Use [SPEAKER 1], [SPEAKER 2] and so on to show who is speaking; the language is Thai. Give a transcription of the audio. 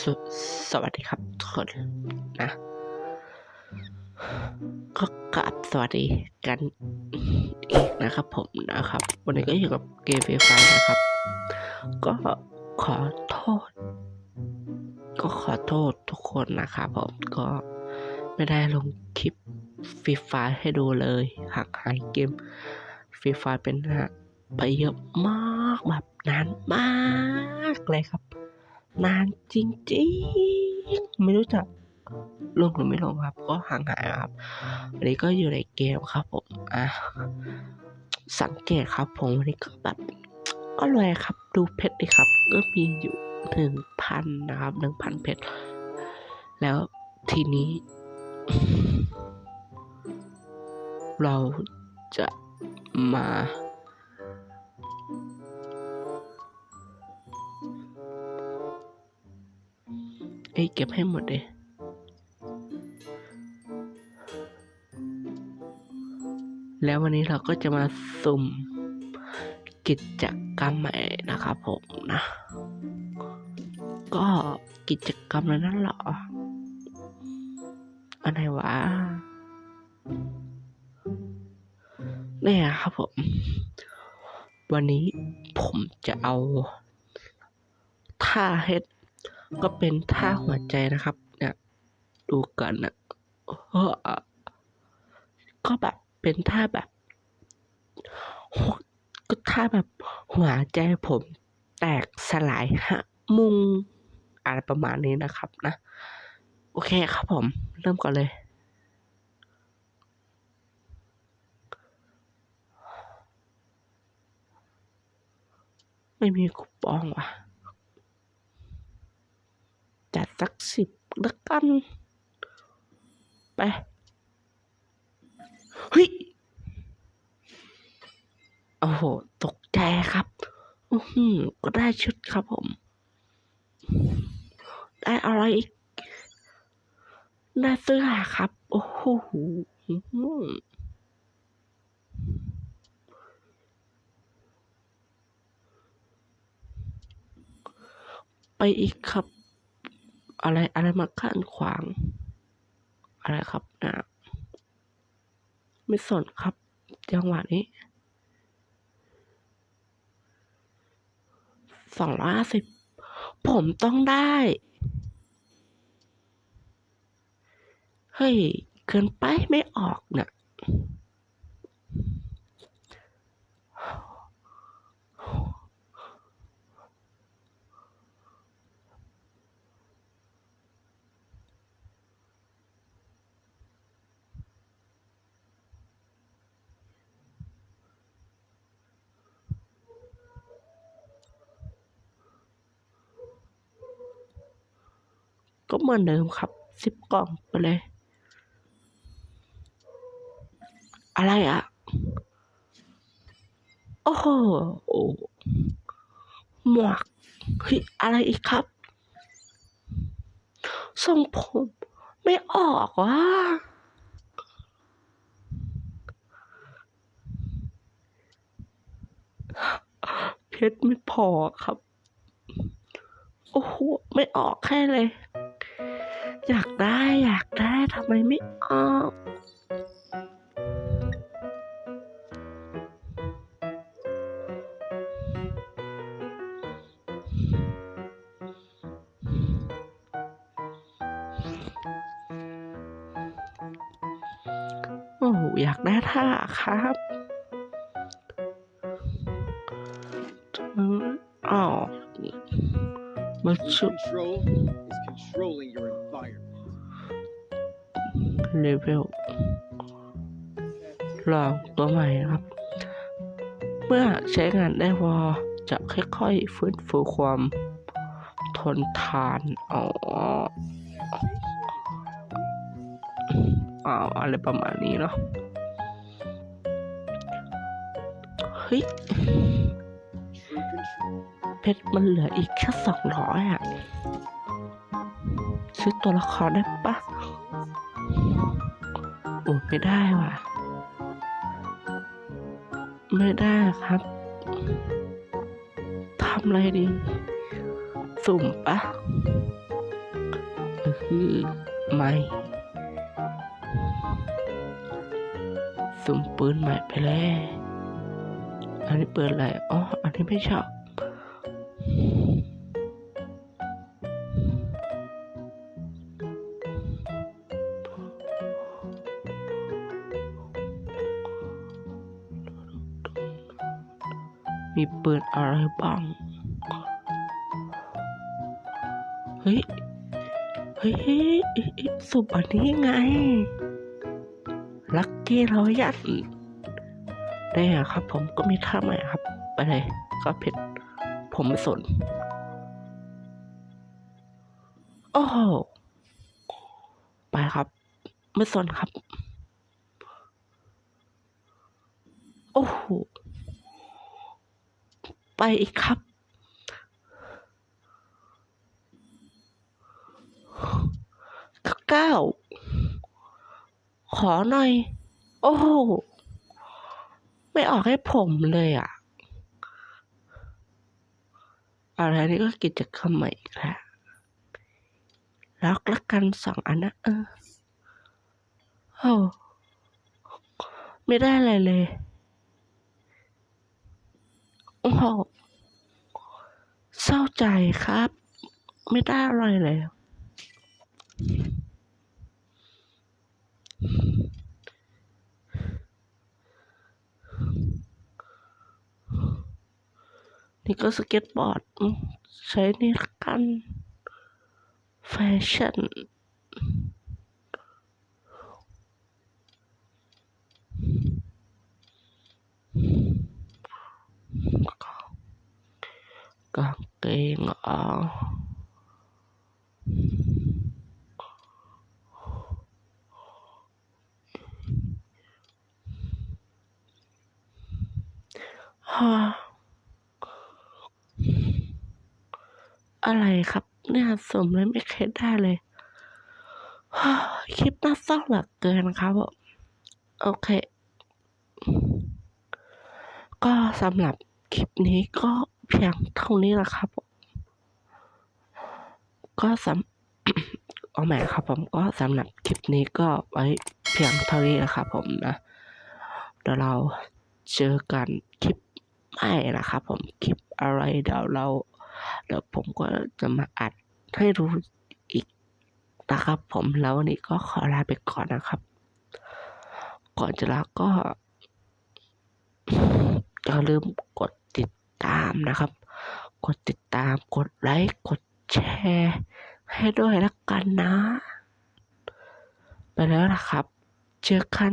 [SPEAKER 1] สวสวัสดีครับทุกคนนะก็กราบสวัสดีกันอีกนะครับผมนะครับ วันนี้ก็อยู่กับเกมฟรีไฟนะครับ ก็ขอโทษ ก็ขอโทษทุกคนนะครับผมก็ไม่ได้ลงคลิปฟรีไฟให้ดูเลยหางหายเกมฟรีไฟเป็นนะไปเยอะมากแบบนานมากเลยครับ นานจริงๆ ไม่รู้จะลงหรือไม่ลงครับ ก็ห่างหายครับวันนี้ก็อยู่ในเกมครับผมอะสังเกตครับผมวันนี้ก็แบบก็รวยครับ ดูเพชรดิครับ ก็มีอยู่หนึ่งพันนะครับหนึ่งพันเพชรแล้วทีนี้ เราจะมา อ้ยเก็บให้หมดเลยแล้ววันนี้เราก็จะมาสุ่มกิจกรรมใหม่นะครับผมนะ ก็กิจกรรมนั่นหรออันไหนวะเนี่ยครับผม วันนี้ผมจะเอาท่าเฮ็ด ก็เป็นท่าหัวใจนะครับ เนี่ยดูกันนะก็แบบเป็นท่าแบบก็ท่าแบบหัวใจผมแตกสลายฮะ มุงอะไรประมาณนี้นะครับนะ โอเคครับผม เริ่มก่อนเลย ไม่มีคูปองว่ะ สักสิบล้วกัน ไปเฮ้ยโอ้โห ตกใจครับอือหือก็ได้ชุดครับผม ได้อะไรอีก ได้เสื้อครับ โอ้โหอือหือไปอีกครับ อะไรอะไรมาขั้นขวาง อะไรครับนะไม่สนครับ จังหวะนี้สองร้อยห้าสิบผมต้องได้ เฮ้ย เกินไปไม่ออกเนะ่ะ ก็เหมือนเดิมครับสิบกล่องไปเลย อะไรอะ โอ้โหหมวกเฮ้ยอะไรอีกครับทรงผมไม่ออกว่ะเพชรไม่พอครับ โอ้โห ไม่ออกแค่เลย อยากได้ อยากได้ทำไมไม่ออกโอ้อยากได้ท่าครับอืมอ๋อมาชุบ
[SPEAKER 2] Control is controlling your.
[SPEAKER 1] เลเวลลองตัวใหม่นะครับ เมื่อใช้งานได้พอจะค่อยๆฟื้นฟูความทนทานอ๋ออ๋ออะไรประมาณนี้เนาะ เฮ้ย เพชรมันเหลืออีกแค่สองร้อยอะ ซื้อตัวละครได้ปะ โอ้ไม่ได้ว่ะ ไม่ได้ครับทำอะไรดี สุ่มปะคือไม่สุ่มปืนใหม่ไปเลยอันนี้เปิดอะไรอ๋อ อันนี้ไม่ชอบ มีปืนอะไรบ้าง เฮ้ย เฮ้ยเฮ้สุบอันนี้ไง ลักกี้รายัดได้ครับ ผมก็มีท่าใหม่ครับ ไปเลยก็ผิดผมไม่สน โอ้โหไปครับ ไม่สนครับ โอ้โห ไปอีกครับ เก้า ขอหน่อย โอ้โห ไม่ออกให้ผมเลยอะ อะไรนี่ก็กิจกรรมใหม่อีกแล้วล็อกละกันสองอันนะเออโอ้ไม่ได้อะไรเลย โอ้โหเศร้าใจครับ ไม่ได้อะไรเลยนี่ก็สเก็ตบอร์ด ใช้นี่กันแฟชั่น กางเกงอ๋อฮ่าอะไรครับ เนี่ยสมเลยไม่เคยได้เลย คลิปน่าเศร้าเหลือเกินครับโอเค ก็สำหรับคลิปนี้ก็ เพียงเท่านี้แหละครับผมก็สำเอาใหม่ครับผมก็สำหรับคลิปนี้ก็ไว้เพียงเท่านี้นะครับผมนะเดี๋ยวเราเจอกันคลิปใหม่นะครับผมคลิปอะไรเดี๋ยวเราเดี๋ยวผมก็จะมาอัดให้ดูอีกนะครับผมแล้ววันนี้ก็ขอลาไปก่อนนะครับ ก่อนจะลาก็อย่าลืมกดามนะครับ กดติดตามกดไลค์กดแชร์ ให้ด้วยละกันนะ ไปแล้วนะครับ เจอกัน